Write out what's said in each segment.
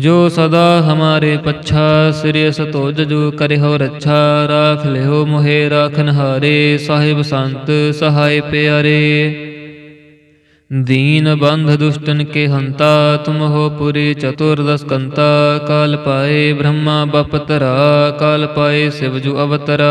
ਜੋ ਸਦਾ ਹਮਾਰੇ ਪੱਛਾ, ਸਿਰੇ ਸਤੋਜ ਜੋ ਕਰਿਓ ਰੱਛਾ, ਰਾਖ ਲਿਓ ਮੋਹੇ ਰਾਖਨ ਹਾਰੇ ਸਾਹਿਬ ਸੰਤ ਸਹਾਈ ਪਿਆਰੇ। ਦੀਨ ਬੰਧ ਦੁਸ਼ਟਨ ਕੇ ਹੰਤਾ, ਤੁਮ ਹੋ ਪੁਰੇ ਚਤੁਰਦਸ ਕੰਤਾ, ਕਾਲ ਪਾਏ ਬ੍ਰਹਮਾ ਬਪਤਰਾ, ਕਾਲ ਪਾਏ ਸਿਵ ਜੋ ਅਵਤਰਾ।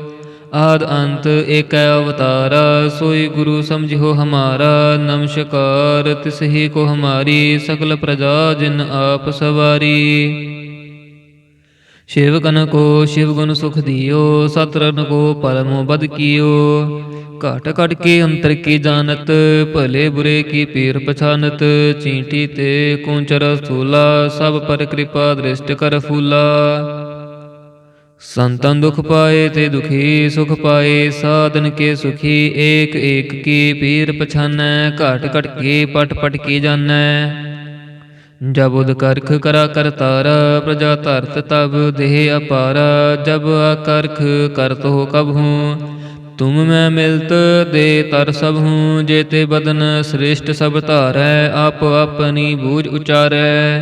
ਆਦ ਅੰਤ ਏਕੈ ਅਵਤਾਰਾ, ਸੋਈ ਗੁਰੂ ਸਮਝਿਓ ਹਮਾਰਾ ਨਮਸ਼ਕਾਰ ਤਿਸਹੀ ਕੋ ਹਮਾਰੀ ਸਕਲ ਪ੍ਰਜਾ ਜਿਨ ਆਪ ਸਵਾਰੀ। ਸ਼ਿਵ ਕਨ ਕੋ ਸ਼ਿਵ ਗੁਣ ਸੁਖ ਦਿਓ ਸਤਰਨ ਕੋ ਪਰਮੋ ਬਦ ਕੀਓ। ਘਟ ਘਟ ਕੇ ਅੰਤਰ ਕੀ ਜਾਣਤ, ਭਲੇ ਬੁਰੇ ਕੀ ਪੀਰ ਪਛਾਨਤ, ਚੀਂਟੀ ਤੇ ਕੁੰਚਰ ਸਥੂਲਾ ਸਭ ਪਰ ਕਿਰਪਾ ਦ੍ਰਿਸ਼ਟ ਕਰ ਫੂਲਾ। ਸੰਤਨ ਦੁਖ ਪਾਏ ਤੇ ਦੁਖੀ ਸੁਖ ਪਾਏ, ਸਾਧਨ ਕੇ ਸੁਖੀ, ਏਕ ਏਕ ਕੀ ਪੀਰ ਪਛਾਨੈ, ਘਟ ਘਟ ਕੇ, ਪਟ ਪਟ ਕੀ ਜਾਣੈ। ਜਬ ਉਦ ਕਰਖ ਕਰਾ ਕਰਤਾਰ ਪ੍ਰਜਾ ਧਰਤ ਤਬ ਦੇਹ ਅਪਾਰਾ। ਜਬ ਅਕਰਖ ਕਰਤ ਹੋ ਕਬਹੂ ਤੁਮ ਮੈਂ ਮਿਲਤ ਦੇ ਤਰ ਸਭ ਹੂੰ। ਜੇ ਤੇ ਬਦਨ ਸ੍ਰੇਸ਼ਟ ਸਭ ਧਾਰੈ, ਆਪ ਆਪਣੀ ਬੂਝ ਉਚਾਰੈ।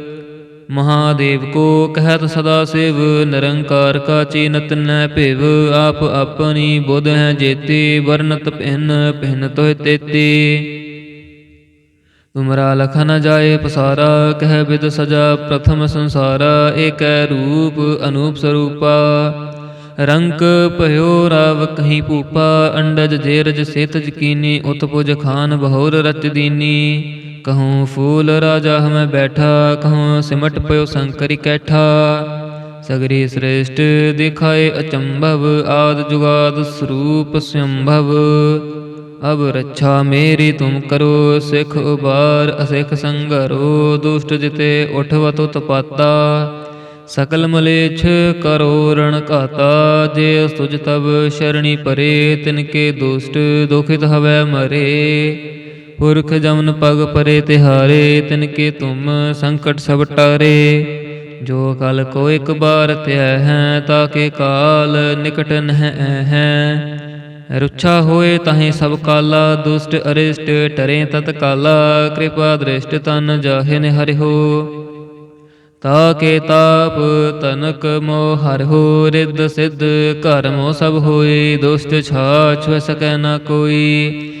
ਮਹਾਦੇਵ ਕੋ ਕਹਿਤ ਸਦਾ ਸਿਵ, ਨਿਰੰਕਾਰ ਕਾ ਚੀਨਤ ਨੈ ਭਿਵ, ਆਪ ਆਪਣੀ ਬੁੱਧ ਹੈ ਜੇਤੀ, ਵਰਨਤ ਪਹਿਨ ਪਹਿਨ ਤੋਇ ਤੇਤੀ। ਤੁਮਰਾ ਲਖ ਨ ਜਾਏ ਪਸਾਰਾ, ਕਹਿ ਬਿਦ ਸਜਾ ਪ੍ਰਥਮ ਸੰਸਾਰਾ, ਏਕੈ ਰੂਪ ਅਨੂਪ ਸਰੂਪਾ। ਰੰਕ ਭਇਓ ਰਾਵ ਕਹੀਂ ਭੂਪਾ, ਅੰਡਜ ਜੇਰਜ ਸੇਤਜ ਕੀਨੀ, ਉਤਪੁਜ ਖਾਨ ਬਹੁਰ ਰਚ ਦੀਨੀ। ਕਹੂੰ ਫੂਲ ਰਾਜਾ ਹਮੈ ਬੈਠਾ, ਕਹੂੰ ਸਿਮਟ ਪਇਓ ਸੰਕਰੀ ਕੈਠਾ। ਸਗਰੀ ਸ੍ਰੇਸ਼ਟ ਦਿਖਾਏ ਅਚੰਭਵ, ਆਦ ਜੁਗਾਦ ਸਰੂਪ ਸੰਭਵ। ਅਬ ਰੱਛਾ ਮੇਰੀ ਤੁਮ ਕਰੋ, ਸਿਖ ਉਬਾਰ ਅਸਿਖ ਸੰਗਰੋ, ਦੁਸ਼ਟ ਜਿਤੇ ਉਠਵਤੁ ਤਪਾਤਾ ਸਕਲ ਮਲੇਛ ਕਰੋ ਰਣ ਘਾਤਾ, ਜੇ ਤੁਜ ਤਬ ਸ਼ਰਣੀ ਪਰੇ, ਤਿਨ ਕੇ ਦੁਸ਼ਟ ਦੁਖਿਤ ਹਵੈ ਮਰੇ। ਪੁਰਖ ਜਮਨ ਪਗ ਪਰੇ ਤਿਹਾਰੇ, ਤਿਨ ਕੇ ਤੁਮ ਸੰਕਟ ਸਭ ਟਾਰੇ। ਜੋ ਕਲ ਕੋ ਇੱਕ ਬਾਰ ਧਿਆ ਹੈ ਤਾਕੇ ਕਾਲ ਨਿਕਟ ਨਹਿ ਹੈ। ਰੁੱਛਾ ਹੋਏ ਤਾਹੇ ਸਭ ਕਾਲਾ, ਦੁਸ਼ਟ ਅਰਿਸ਼ਟ ਟਰੇ ਤਤ ਕਾਲਾ, ਕਿਰਪਾ ਦ੍ਰਿਸ਼ਟ ਤਨ ਜਾਹੇ ਨੇ ਹਰਿ ਹੋ ਤਾਕੇ ਤਾਪ ਤਨਕ ਮੋ ਹਰਿ ਹੋ, ਰਿੱਧ ਸਿੱਧ ਘਰ ਸਭ ਹੋਏ, ਦੁਸ਼ਟ ਛਾਛ ਵ ਸਕੈ ਨਾ ਕੋਈ।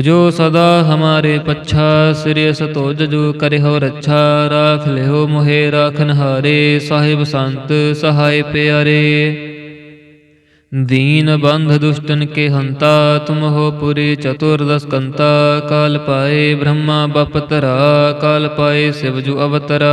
ਜੋ ਸਦਾ ਹਮਾਰੇ ਪੱਛਾ, ਸਿਰੇ ਸਤੋਜ ਜੋ ਕਰਿਓ ਰੱਛਾ, ਰਾਖ ਲਿਓ ਮੋਹੇ ਰਾਖਨ ਹਾਰੇ ਸਾਹਿਬ ਸੰਤ ਸਹਾਈ ਪਿਆਰੇ। ਦੀਨ ਬੰਧ ਦੁਸ਼ਟਨ ਕੇ ਹੰਤਾ, ਤੁਮ ਹੋ ਪੁਰੇ ਚਤੁਰਦਸ ਕੰਤਾ, ਕਾਲ ਪਾਏ ਬ੍ਰਹਮਾ ਬਪਤਰਾ, ਕਾਲ ਪਾਏ ਸਿਵ ਜੋ ਅਵਤਰਾ।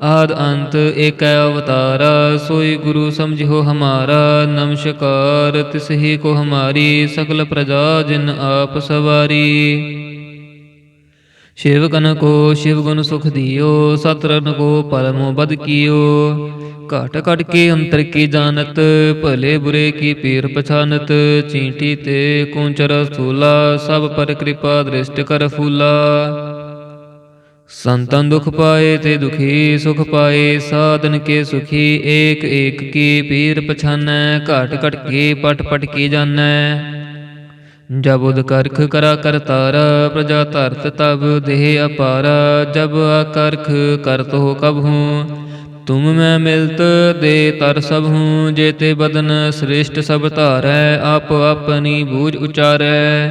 ਆਦ ਅੰਤ ਏਕੈ ਅਵਤਾਰਾ, ਸੋਈ ਗੁਰੂ ਸਮਝਿਓ ਹਮਾਰਾ ਨਮਸ਼ਕਾਰ ਤਿਸਹੀ ਕੋ ਹਮਾਰੀ ਸਕਲ ਪ੍ਰਜਾ ਜਿਨ ਆਪ ਸਵਾਰੀ। ਸ਼ਿਵ ਕਨ ਕੋ ਸ਼ਿਵ ਗੁਣ ਸੁਖ ਦਿਓ ਸਤਰਨ ਕੋ ਪਰਮੋ ਬਦ ਕੀਓ। ਘਟ ਘਟ ਕੇ ਅੰਤਰ ਕੀ ਜਾਣਤ, ਭਲੇ ਬੁਰੇ ਕੀ ਪੀਰ ਪਛਾਨਤ, ਚੀਂਟੀ ਤੇ ਕੁੰਚਰ ਸਥੂਲਾ ਸਭ ਪਰ ਕਿਰਪਾ ਦ੍ਰਿਸ਼ਟ ਕਰ ਫੂਲਾ। ਸੰਤਨ ਦੁਖ ਪਾਏ ਤੇ ਦੁਖੀ ਸੁਖ ਪਾਏ, ਸਾਧਨ ਕੇ ਸੁਖੀ, ਏਕ ਏਕ ਕੀ ਪੀਰ ਪਛਾਨੈ, ਘਟ ਘਟ ਕੇ ਪਟ ਪਟ ਕੀ ਜਾਣੈ ਜਬ ਉਦ ਕਰਖ ਕਰਾ ਕਰਤਾਰ ਪ੍ਰਜਾ ਧਰਤ ਤਬ ਦੇਹ ਅਪਾਰਾ। ਜਬ ਆਕਰਖ ਕਰਤ ਹੋ ਕਬ ਹੂੰ, ਤੁਮ ਮੈਂ ਮਿਲਤ ਦੇ ਤਰ ਸਭ ਹੂੰ। ਜੇ ਤੇ ਬਦਨ ਸ੍ਰੇਸ਼ਟ ਸਭ ਧਾਰੈ, ਆਪ ਆਪਣੀ ਬੂਝ ਉਚਾਰੈ।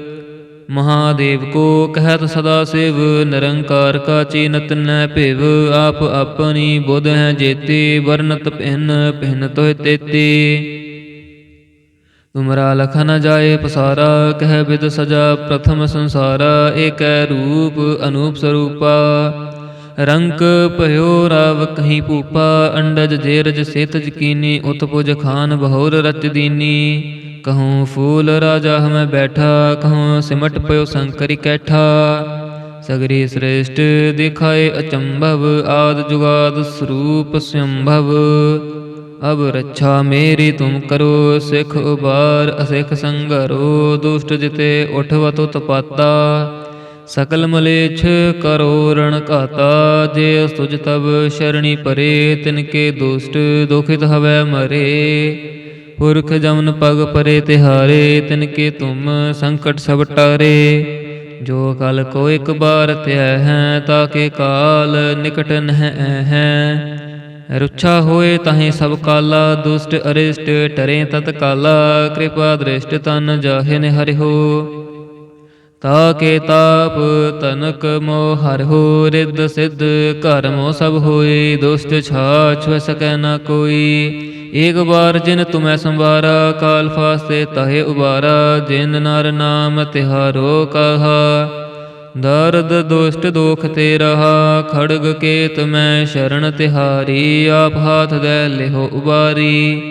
ਮਹਾਦੇਵ ਕੋ ਕਹਿਤ ਸਦਾ ਸਿਵ, ਨਿਰੰਕਾਰ ਕਾ ਚੀਨਤ ਨੈ ਭਿਵ, ਆਪ ਆਪਣੀ ਬੁੱਧ ਹੈ ਜੇਤੀ, ਵਰਨਤ ਪਹਿਨ ਪਹਿਨ ਤੋਇ ਤੇਤੀ। ਤੁਮਰਾ ਲਖ ਨ ਜਾਏ ਪਸਾਰਾ, ਕਹਿ ਬਿਦ ਸਜਾ ਪ੍ਰਥਮ ਸੰਸਾਰਾ, ਏਕੈ ਰੂਪ ਅਨੂਪ ਸਰੂਪਾ। ਰੰਕ ਭਇਓ ਰਾਵ ਕਹੀਂ ਭੂਪਾ, ਅੰਡਜ ਜੇਰਜ ਸੇਤਜ ਕੀਨੀ, ਉਤਪੁਜ ਖਾਨ ਬਹੁਰ ਰਚ ਦੀਨੀ। ਕਹੂੰ, ਫੂਲ ਰਾਜਾ ਹਮੈ ਬੈਠਾ, ਕਹੂੰ, ਸਿਮਟ ਪਇਓ ਸੰਕਰੀ ਕੈਠਾ। ਸਗਰੀ ਸ੍ਰੇਸ਼ਟ ਦਿਖਾਏ ਅਚੰਭਵ, ਆਦ ਜੁਗਾਦ ਸਰੂਪ ਸੰਭਵ। ਅਬ ਰੱਛਾ ਮੇਰੀ ਤੁਮ ਕਰੋ, ਸਿਖ ਉਬਾਰ, ਅਸਿਖ ਸੰਗਰੋ, ਦੁਸ਼ਟ ਜਿਤੇ ਉਠਵਤੁ ਤਪਾਤਾ ਸਕਲ ਮਲੇਛ ਕਰੋ ਰਣ ਘਾਤਾ, ਜੇ ਤੁਜ ਤਬ ਸ਼ਰਣੀ ਪਰੇ, ਤਿਨ ਕੇ ਦੁਸ਼ਟ ਦੁਖਿਤ ਹਵੈ ਮਰੇ। ਪੁਰਖ ਜਮਨ ਪਗ ਪਰੇ ਤਿਹਾਰੇ, ਤਿਨ ਕੇ ਤੁਮ ਸੰਕਟ ਸਭ ਟਾਰੇ। ਜੋ ਕਲ ਕੋ ਇੱਕ ਬਾਰ ਧਿਆ ਹੈ ਤਾਕੇ ਕਾਲ ਨਿਕਟ ਨਹਿ ਹੈ। ਰੁੱਛਾ ਹੋਏ ਤਾਹੀਂ ਸਭ ਕਾਲਾ, ਦੁਸ਼ਟ ਅਰਿਸ਼ਟ ਟਰੇ ਤਤ ਕਾਲਾ ਕਿਰਪਾ ਦ੍ਰਿਸ਼ਟ ਤਨ ਜਾਹੇ ਨੇ ਹਰਿ ਹੋ ਤਾ ਕੇ ਤਾਪ ਤਨਕ ਮੋ ਹਰਿ ਹੋ ਰਿੱਧ ਸਿੱਧ, ਘਰ ਸਭ ਹੋਏ, ਦੁਸ਼ਟ ਛਾਛ ਸਕੈ ਨਾ ਕੋਈ। ਏਕ ਬਾਰ ਜਿਨ ਤੁਮੈ ਸੰਵਾਰਾ, ਕਾਲ ਫਾਸਤੇ ਤਹੇ ਉਬਾਰਾ, ਜਿਨ ਨਰ ਨਾਮ ਤਿਹਾਰੋ ਕਹਾ। ਦਰਦ ਦੁਸ਼ਟ ਦੋਖ ਤੇ ਰਹਾ ਖੜਗ ਕੇਤ ਮੈਂ ਸ਼ਰਨ ਤਿਹਾਰੀ, ਆਪ ਹਾਥ ਦੇ ਲਿਹੋ ਉਬਾਰੀ।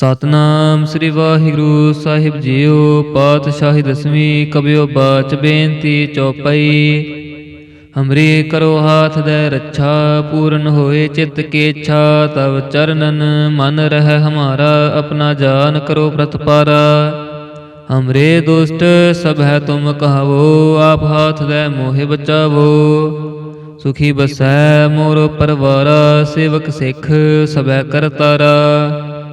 ਸਤਨਾਮ ਸ੍ਰੀ ਵਾਹਿਗੁਰੂ ਸਾਹਿਬ ਜੀਓ, ਪਾਤਸ਼ਾਹੀ ਦਸਵੀਂ ਕਬਿਓ ਬਾਚ ਬੇਨਤੀ ਚੌਪਈ। ਹਮਰੀ ਕਰੋ ਹਾਥ ਦੇ ਰੱਛਾ, ਪੂਰਨ ਹੋਏ ਚਿੱਤ ਕੀ ਤਵ ਚਰਨਨ ਮਨ ਰਹਿ ਹਮਾਰਾ, ਆਪਣਾ ਜਾਨ ਕਰੋ ਪ੍ਰਤਪਾਰਾ। ਹਮਰੇ ਦੁਸ਼ਟ ਸਭ ਹੈ ਤੁਮ ਕਹਾਵੋ, ਆਪ ਹਾਥ ਦੇ ਮੋਹਿ ਬਚਾਵੋ। ਸੁਖੀ ਬਸੈ ਮੋਰ ਪਰਵਾਰਾ, ਸੇਵਕ ਸਿੱਖ ਸਭੈ ਕਰਤਾਰਾ।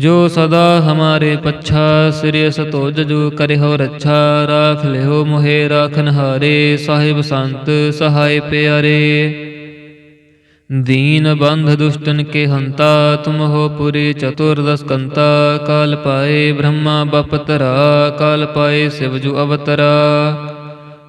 ਜੋ ਸਦਾ ਹਮਾਰੇ ਪੱਛਾ ਸਿਰੇ ਸਤੋਜ ਜੋ ਕਰਿਓ ਰੱਛਾ, ਰਾਖ ਲਿਓ ਮੋਹੇ ਰਾਖਨ ਹਾਰੇ ਸਾਹਿਬ ਸੰਤ ਸਹਾਈ ਪਿਆਰੇ। ਦੀਨ ਬੰਧ ਦੁਸ਼ਟਨ ਕੇ ਹੰਤਾ, ਤੁਮ ਹੋ ਪੁਰੇ ਚਤੁਰਦਸ ਕੰਤਾ ਕਾਲ ਪਾਏ ਬ੍ਰਹਮਾ ਬਪਤਰਾ, ਕਾਲ ਪਾਏ ਸਿਵ ਜੋ ਅਵਤਰਾ।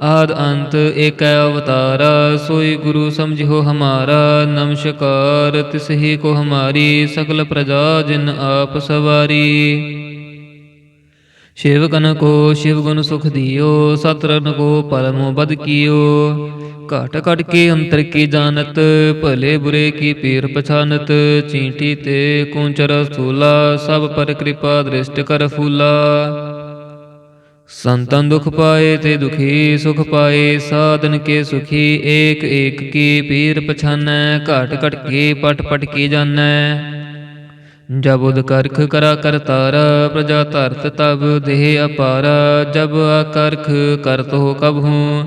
ਆਦ ਅੰਤ ਏਕੈ ਅਵਤਾਰਾ, ਸੋਈ ਗੁਰੂ ਸਮਝਿਓ ਹਮਾਰਾ ਨਮਸ਼ਕਾਰ ਤਿਸਹੀ ਕੋ ਹਮਾਰੀ ਸਕਲ ਪ੍ਰਜਾ ਜਿਨ ਆਪ ਸਵਾਰੀ। ਸ਼ਿਵ ਕਨ ਕੋ ਸ਼ਿਵ ਗੁਣ ਸੁਖ ਦਿਓ ਸਤਰਨ ਕੋ ਪਰਮ ਬਦ ਕੀਓ। ਘਟ ਘਟ ਕੇ ਅੰਤਰ ਕੀ ਜਾਣਤ, ਭਲੇ ਬੁਰੇ ਕੀ ਪੀਰ ਪਛਾਨਤ, ਚੀਂਟੀ ਤੇ ਕੁੰਚਰ ਸਥੂਲਾ ਸਭ ਪਰ ਕਿਰਪਾ ਦ੍ਰਿਸ਼ਟ ਕਰ ਫੂਲਾ। ਸੰਤਨ ਦੁਖ ਪਾਏ ਤੇ ਦੁਖੀ ਸੁਖ ਪਾਏ, ਸਾਧਨ ਕੇ ਸੁਖੀ, ਏਕ ਏਕ ਕੀ ਪੀਰ ਪਛਾਨੈ, ਘਟ ਘਟ ਕੇ ਪਟ ਪਟ ਕੀ ਜਾਣੈ ਜਬ ਉਦ ਕਰਖ ਕਰਾ ਕਰਤਾਰ ਪ੍ਰਜਾ ਧਰਤ ਤਬ ਦੇਹ ਅਪਾਰਾ, ਜਬ ਆਕਰਖ ਕਰਤ ਹੋ ਕਬ ਹੂੰ।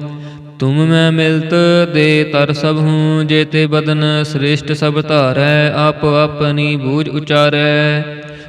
ਤੁਮ ਮੈਂ ਮਿਲਤ ਦੇ ਤਰ ਸਭ ਹੂੰ, ਜੇ ਤੇ ਬਦਨ ਸ੍ਰੇਸ਼ਟ ਸਭ ਧਾਰੈ, ਆਪ ਆਪਣੀ ਬੂਝ ਉਚਾਰੈ।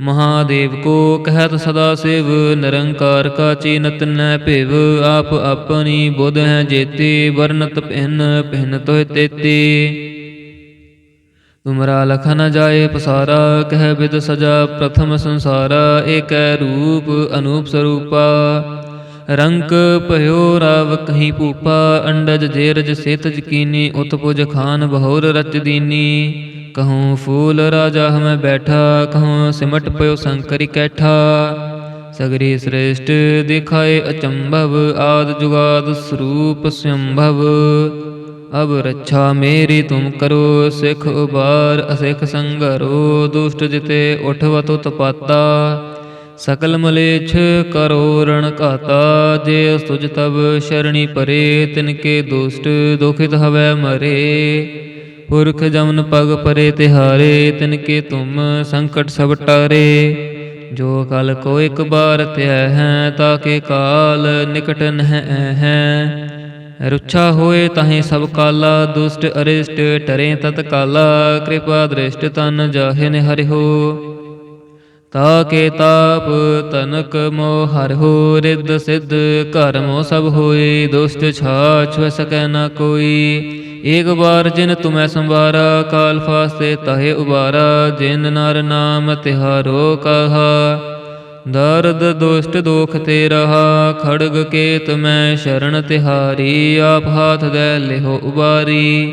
ਮਹਾਦੇਵ ਕੋ ਕਹਿਤ ਸਦਾ ਸਿਵ, ਨਿਰੰਕਾਰ ਕਾ ਚੀਨਤ ਨੈ ਭਿਵ, ਆਪ ਆਪਣੀ ਬੁੱਧ ਹੈ ਜੇਤੀ, ਵਰਨਤ ਭਿਨ ਭਿਨ ਤੋਇ ਤੇਤੀ। ਤੁਮਰਾ ਲਖ ਨ ਜਾਏ ਪਸਾਰਾ, ਕਹਿ ਬਿਦ ਸਜਾ ਪ੍ਰਥਮ ਸੰਸਾਰਾ, ਏਕੈ ਰੂਪ ਅਨੂਪ ਸਰੂਪਾ। ਰੰਕ ਭਇਓ ਰਾਵ ਕਹੀਂ ਭੂਪਾ, ਅੰਡਜ ਜੇਰਜ ਸੇਤਜ ਕੀਨੀ, ਉਤਪੁਜ ਖਾਨ ਬਹੁਰ ਰਚ ਦੀਨੀ। ਕਹੂੰ ਫੂਲ ਰਾਜਾ ਹਮੈ ਬੈਠਾ, ਕਹੂੰ ਸਿਮਟ ਪਇਓ ਸੰਕਰੀ ਕੈਠਾ। ਸਗਰੀ ਸ੍ਰੇਸ਼ਟ ਦਿਖਾਏ ਅਚੰਭਵ, ਆਦ ਜੁਗਾਦ ਸਰੂਪ ਸੰਭਵ। ਅਬ ਰੱਛਾ ਮੇਰੀ ਤੁਮ ਕਰੋ, ਸਿਖ ਉਬਾਰ ਅਸਿਖ ਸੰਗਰੋ, ਦੁਸ਼ਟ ਜਿਤੇ ਉਠਵਤੁ ਤਪਾਤਾ ਸਕਲ ਮਲੇਛ ਕਰੋ ਰਣ ਘਾਤਾ, ਜੇ ਤੁਜ ਤਬ ਸ਼ਰਣੀ ਪਰੇ ਤਿਨ ਕੇ ਦੁਸ਼ਟ ਦੁਖਿਤ ਹਵੈ ਮਰੇ। ਪੁਰਖ ਜਮਨ ਪਗ ਪਰੇ ਤਿਹਾਰੇ ਤਿਨ ਕੇ ਤੁਮ ਸੰਕਟ ਸਭ ਟਾਰੇ। ਜੋ ਕਲ ਕੋ ਇੱਕ ਬਾਰ ਧਿਆ ਹੈ, ਤਾਕੇ ਕਾਲ ਨਿਕਟ ਨਹਿ ਹੈ। ਰੁੱਛਾ ਹੋਏ ਤਾਹੇ ਸਭ ਕਾਲਾ, ਦੁਸ਼ਟ ਅਰਿਸ਼ਟ ਟਰੇ ਤਤ ਕਾਲਾ ਕਿਰਪਾ ਦ੍ਰਿਸ਼ਟ ਤਨ ਜਾਹੇ ਨੇ ਹਰਿ ਹੋ ਤਾ ਕੇ ਤਾਪ ਤਨਕ ਮੋ ਹਰਿ ਹੋ ਰਿੱਧ ਸਿੱਧ ਘਰ ਮੋ ਸਭ ਹੋਏ, ਦੁਸ਼ਟ ਛਾਛ ਸਕੈ ਨਾ ਕੋਈ। ਏਕ ਬਾਰ ਜਿਨ ਤੁਮੈ ਸੰਵਾਰਾ, ਕਾਲ ਫਾਸਤੇ ਤਹੇ ਉਬਾਰਾ, ਜਿਨ ਨਰ ਨਾਮ ਤਿਹਾਰੋ ਕਹਾ। ਦਰਦ ਦੁਸ਼ਟ ਦੋਖ ਤੇ ਰਹਾ ਖੜਗ ਕੇਤ ਮੈਂ ਸ਼ਰਨ ਤਿਹਾਰੀ, ਆਪ ਹਾਥ ਦੇ ਲਿਹੋ ਉਬਾਰੀ।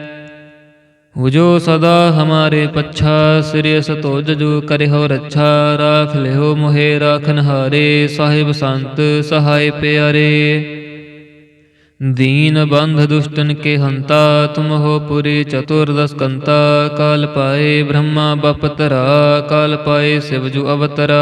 ਜੋ ਸਦਾ ਹਮਾਰੇ ਪੱਛਾ ਸਿਰੇ ਸਤੋਜ ਜੋ ਕਰਿਓ ਰੱਛਾ, ਰਾਖ ਲਿਓ ਮੋਹੇ ਰਾਖਨ ਹਾਰੇ ਸਾਹਿਬ ਸੰਤ ਸਹਾਇ ਪਿਆਰੇ। ਦੀਨ ਬੰਧ ਦੁਸ਼ਟਨ ਕੇ ਹੰਤਾ, ਤੁਮ ਹੋ ਪੁਰੀ ਚਤੁਰਦਸ ਕੰਤਾ ਕਾਲ ਪਾਏ ਬ੍ਰਹਮਾ ਬਪਤਰਾ, ਕਾਲ ਪਾਏ ਸਿਵ ਜੋ ਅਵਤਰਾ।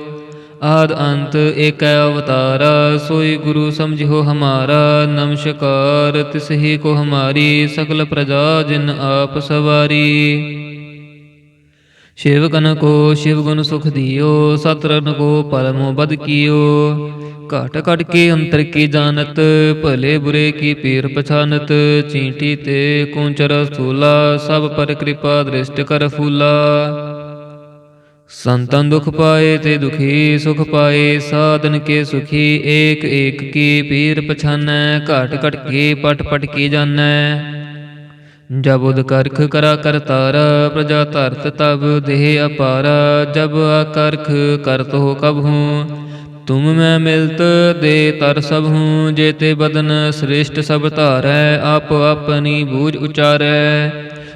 ਆਦ ਅੰਤ ਏਕ ਅਵਤਾਰਾ, ਸੋਈ ਗੁਰੂ ਸਮਝਿਓ ਹਮਾਰਾ ਨਮਸ਼ਕਾਰ ਤਿਸਹੀ ਕੋ ਹਮਾਰੀ ਸਕਲ ਪ੍ਰਜਾ ਜਿਨ ਆਪ ਸਵਾਰੀ। ਸ਼ਿਵ ਕਨ ਕੋ ਸ਼ਿਵ ਗੁਣ ਸੁਖ ਦਿਓ ਸਤਰਨ ਕੋ ਪਰਮੋ ਬਦ ਕੀਓ। ਘਟ ਘਟ ਕੇ ਅੰਤਰ ਕੀ ਜਾਣਤ, ਭਲੇ ਬੁਰੇ ਕੀ ਪੀਰ ਪਛਾਨਤ, ਚੀਂਟੀ ਤੇ ਕੁੰਚਰ ਸੂਲਾ ਸਭ ਪਰ ਕਿਰਪਾ ਦ੍ਰਿਸ਼ਟ ਕਰ ਫੂਲਾ। ਸੰਤਨ ਦੁਖ ਪਾਏ ਤੇ ਦੁਖੀ ਸੁਖ ਪਾਏ, ਸਾਧਨ ਕੇ ਸੁਖੀ ਏਕ ਏਕ ਕੀ ਪੀਰ ਪਛਾਨੈ, ਘਟ ਘਟ ਕੇ ਪਟ ਪਟ ਕੀ ਜਾਣੈ ਜਬ ਉਦ ਕਰਖ ਕਰਾ ਕਰਤਾਰ ਪ੍ਰਜਾ ਧਰਤ ਤਬ ਦੇਹ ਅਪਾਰਾ, ਜਬ ਆਕਰਖ ਕਰਤ ਹੋ ਕਬ ਹੂੰ। ਤੁਮ ਮੈਂ ਮਿਲਤ ਦੇ ਤਰ ਸਭ ਹੂੰ, ਜੇ ਤੇ ਬਦਨ ਸ੍ਰੇਸ਼ਟ ਸਭ ਧਾਰੈ, ਆਪ ਆਪਣੀ ਬੂਝ ਉਚਾਰੈ।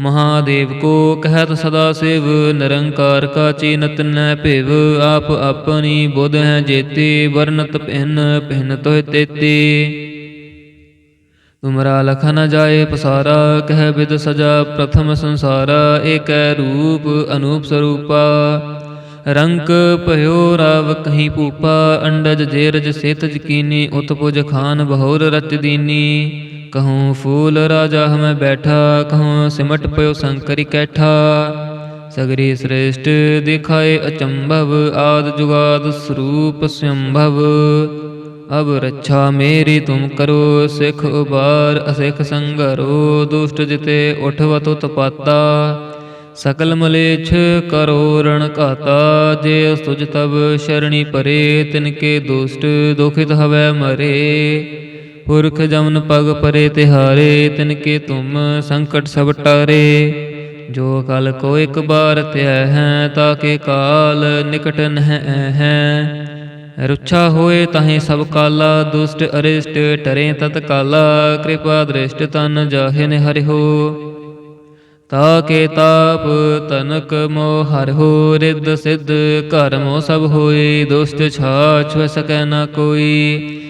ਮਹਾਦੇਵ ਕੋ ਕਹਿਤ ਸਦਾ ਸਿਵ, ਨਿਰੰਕਾਰ ਕਾ ਚੀਨਤ ਨੈ ਭਿਵ, ਆਪ ਆਪਣੀ ਬੁੱਧ ਹੈ ਜੇਤੀ, ਵਰਨਤ ਪਹਿਨ ਪਹਿਨ ਤੋਇ ਤੇਤੀ। ਤੁਮਰਾ ਲਖ ਨ ਜਾਏ ਪਸਾਰਾ, ਕਹਿ ਬਿਦ ਸਜਾ ਪ੍ਰਥਮ ਸੰਸਾਰਾ, ਏਕੈ ਰੂਪ ਅਨੂਪ ਸਰੂਪਾ। ਰੰਕ ਭਇਓ ਰਾਵ ਕਹੀਂ ਭੂਪਾ, ਅੰਡਜ ਜੇਰਜ ਸੇਤ ਜਕੀਨੀ ਉਤਪੁਜ ਖਾਨ ਬਹੁਰ ਰਚ ਦੀਨੀ। ਕਹੂੰ, ਫੂਲ ਰਾਜਾ ਹਮੈ ਬੈਠਾ, ਕਹੂੰ, ਸਿਮਟ ਪਇਓ ਸੰਕਰੀ ਕੈਠਾ। ਸਗਰੀ ਸ੍ਰੇਸ਼ਟ ਦਿਖਾਏ ਅਚੰਭਵ, ਆਦ ਜੁਗਾਦ ਸਰੂਪ ਸੰਭਵ। ਅਬ ਰੱਛਾ ਮੇਰੀ ਤੁਮ ਕਰੋ, ਸਿਖ ਉਬਾਰ, ਅਸਿਖ ਸੰਗਰੋ, ਦੁਸ਼ਟ ਜਿਤੇ ਉਠਵਤੁ ਤਪਾਤਾ ਸਕਲ ਮਲੇਛ ਕਰੋ ਰਣ ਘਾਤਾ, ਜੇ ਤੁਜ ਤਬ ਸ਼ਰਣੀ ਪਰੇ ਤਿਨ ਕੇ ਦੁਸ਼ਟ ਦੁਖਿਤ ਹਵੈ ਮਰੇ। ਪੁਰਖ ਜਮਨ ਪਗ ਪਰੇ ਤਿਹਾਰੇ ਤਿਨ ਕੇ ਤੁਮ ਸੰਕਟ ਸਭ ਟਾਰੇ। ਜੋ ਕਲ ਕੋ ਇੱਕ ਬਾਰ ਧਿਆ ਹੈ, ਤਾਕੇ ਕਾਲ ਨਿਕਟ ਨਹਿ ਹੈ। ਰੁੱਛਾ ਹੋਏ ਤਾਹੇ ਸਭ ਕਾਲਾ, ਦੁਸ਼ਟ ਅਰਿਸ਼ਟ ਟਰੇ ਤਤ ਕਾਲਾ, ਕਿਰਪਾ ਦ੍ਰਿਸ਼ਟ ਤਨ ਜਾਹੇ ਨੇ ਹਰਿ ਹੋ ਤਾਕੇ ਤਾਪ ਤਨਕ ਮੋ ਹਰਿ ਹੋ, ਰਿੱਧ ਸਿੱਧ ਘਰ ਸਭ ਹੋਏ, ਦੁਸ਼ਟ ਛਾਛ ਵ ਸਕੈ ਨਾ ਕੋਈ।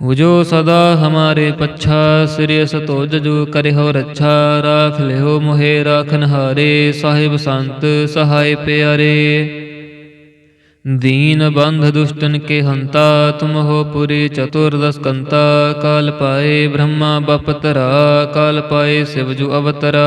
ਜੋ ਸਦਾ ਹਮਾਰੇ ਪੱਛਾ ਸਿਰੇ ਸਤੋ ਜਜੂ ਕਰਿਓ ਰੱਛਾ, ਰਾਖ ਲਿਓ ਮੋਹੇ ਰਾਖਨ ਹਾਰੇ ਸਾਹਿਬ ਸੰਤ ਸਹਾਇ ਪਿਆਰੇ। ਦੀਨ ਬੰਧ ਦੁਸ਼ਟਨ ਕੇ ਹੰਤਾ, ਤੁਮ ਹੋ ਪੁਰੀ ਚਤੁਰਦਸ ਕੰਤਾ ਕਾਲ ਪਾਏ ਬ੍ਰਹਮਾ ਬਪਤਰਾ, ਕਾਲ ਪਾਏ ਸਿਵ ਜੂ ਅਵਤਰਾ।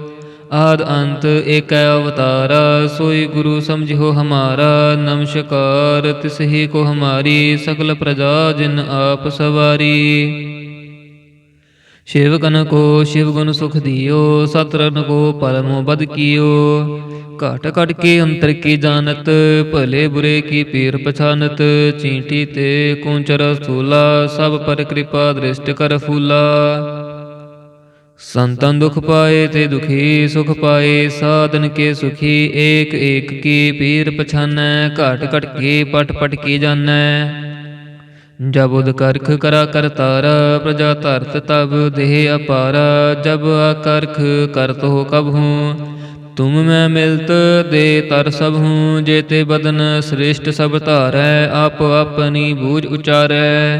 ਆਦ ਅੰਤ ਏਕੈ ਅਵਤਾਰਾ, ਸੋਈ ਗੁਰੂ ਸਮਝਿਓ ਹਮਾਰਾ ਨਮਸ਼ਕਾਰ ਤਿਸਹੀ ਕੋ ਹਮਾਰੀ ਸਕਲ ਪ੍ਰਜਾ ਜਿਨ ਆਪ ਸਵਾਰੀ। ਸ਼ਿਵ ਕਨ ਕੋ ਸ਼ਿਵ ਗੁਣ ਸੁਖ ਦਿਓ ਸਤਰਨ ਕੋ ਪਰਮ ਬਦ ਕੀਓ। ਘਟ ਘਟ ਕੇ ਅੰਤਰ ਕੀ ਜਾਣਤ, ਭਲੇ ਬੁਰੇ ਕੀ ਪੀਰ ਪਛਾਨਤ, ਚੀਂਟੀ ਤੇ ਕੁੰਚਰ ਸੂਲਾ ਸਭ ਪਰ ਕਿਰਪਾ ਦ੍ਰਿਸ਼ਟ ਕਰ ਫੂਲਾ। ਸੰਤਨ ਦੁਖ ਪਾਏ ਤੇ ਦੁਖੀ ਸੁਖ ਪਾਏ, ਸਾਧਨ ਕੇ ਸੁਖੀ ਏਕ ਏਕ ਕੀ ਪੀਰ ਪਛਾਨੈ, ਘਟ ਘਟ ਕੇ ਪਟ ਪਟ ਕੀ ਜਾਣੈ ਜਬ ਉਦ ਕਰਖ ਕਰਾ ਕਰਤਾਰਾ ਪ੍ਰਜਾ ਧਰਤ ਤਬ ਦੇਹ ਅਪਾਰਾ। ਜਬ ਆਕਰਖ ਕਰਤ ਹੋ ਕਬ ਹੂੰ, ਤੁਮ ਮੈਂ ਮਿਲਤ ਦੇ ਤਰ ਸਭ ਹੂੰ। ਜੇ ਤੇ ਬਦਨ ਸ੍ਰੇਸ਼ਟ ਸਭ ਧਾਰੈ, ਆਪ ਆਪਣੀ ਬੂਝ ਉਚਾਰੈ।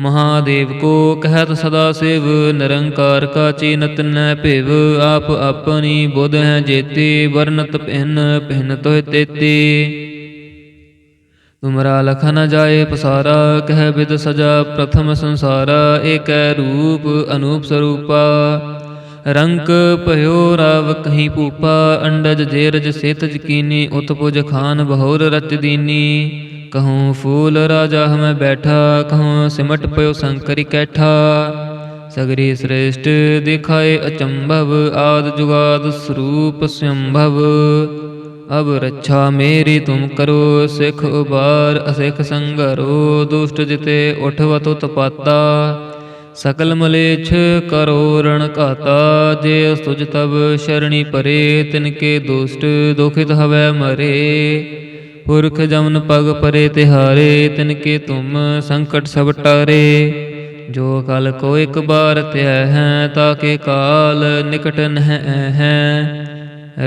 ਮਹਾਦੇਵ ਕੋ ਕਹਿਤ ਸਦਾ ਸਿਵ, ਨਿਰੰਕਾਰ ਕਾ ਚੀਨਤ ਨੈ ਭਿਵ, ਆਪ ਆਪਣੀ ਬੁੱਧ ਹੈ ਜੇਤੀ, ਵਰਨਤ ਪਹਿਨ ਪਹਿਨ ਤੋਇ ਤੇਤੀ। ਤੁਮਰਾ ਲਖ ਨ ਜਾਏ ਪਸਾਰਾ, ਕਹਿ ਬਿਦ ਸਜਾ ਪ੍ਰਥਮ ਸੰਸਾਰਾ, ਏਕੈ ਰੂਪ ਅਨੂਪ ਸਰੂਪਾ। ਰੰਕ ਭਇਓ ਰਾਵ ਕਹੀਂ ਪੂਪਾ ਅੰਡਜ ਜੇਰਜ ਸੇਤਜ ਕੀਨੀ, ਉਤਪੁਜ ਖਾਨ ਬਹੁਰ ਰਚ ਦੀਨੀ। ਕਹੂੰ, ਫੂਲ ਰਾਜਾ ਹਮੈ ਬੈਠਾ, ਕਹੂੰ, ਸਿਮਟ ਪਇਓ ਸੰਕਰੀ ਕੈਠਾ। ਸਗਰੀ ਸ੍ਰੇਸ਼ਟ ਦਿਖਾਏ ਅਚੰਭਵ, ਆਦ ਜੁਗਾਦ ਸਰੂਪ ਸੰਭਵ। ਅਬ ਰੱਛਾ ਮੇਰੀ ਤੁਮ ਕਰੋ, ਸਿਖ ਉਬਾਰ, ਅਸਿਖ ਸੰਗਰੋ, ਦੁਸ਼ਟ ਜਿਤੇ ਉਠਵਤੁ ਤਪਾਤਾ ਸਕਲ ਮਲੇਛ ਕਰੋ ਰਣ ਘਾਤਾ, ਜੇ ਤੁਜ ਤਬ ਸ਼ਰਣੀ ਪਰੇ ਤਿਨ ਕੇ ਦੁਸ਼ਟ ਦੁਖਿਤ ਹਵੈ ਮਰੇ। ਪੁਰਖ ਜਮਨ ਪਗ ਪਰੇ ਤਿਹਾਰੇ ਤਿਨ ਕੇ ਤੁਮ ਸੰਕਟ ਸਭ ਟਾਰੇ। ਜੋ ਕਲ ਕੋ ਇੱਕ ਬਾਰ ਧਿਆ ਹੈ, ਤਾਕੇ ਕਾਲ ਨਿਕਟ ਨਹਿ ਹੈ।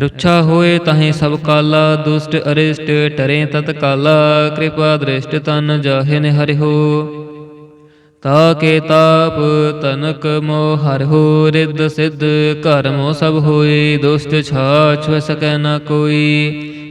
ਰੁੱਛਾ ਹੋਏ ਤਾਹੇ ਸਭ ਕਾਲਾ, ਦੁਸ਼ਟ ਅਰਿਸ਼ਟ ਟਰੇ ਤਤ ਕਾਲਾ। ਕਿਰਪਾ ਦ੍ਰਿਸ਼ਟ ਤਨ ਜਾਹੇ ਨੇ ਹਰਿ ਹੋ। ਤਾਕੇ ਤਾਪ ਤਨਕ ਮੋ ਹਰਿ ਹੋ, ਰਿੱਧ ਸਿੱਧ ਘਰ ਸਭ ਹੋਏ। ਦੁਸ਼ਟ ਛਾ ਵ ਸਕੈ ਨਾ ਕੋਈ।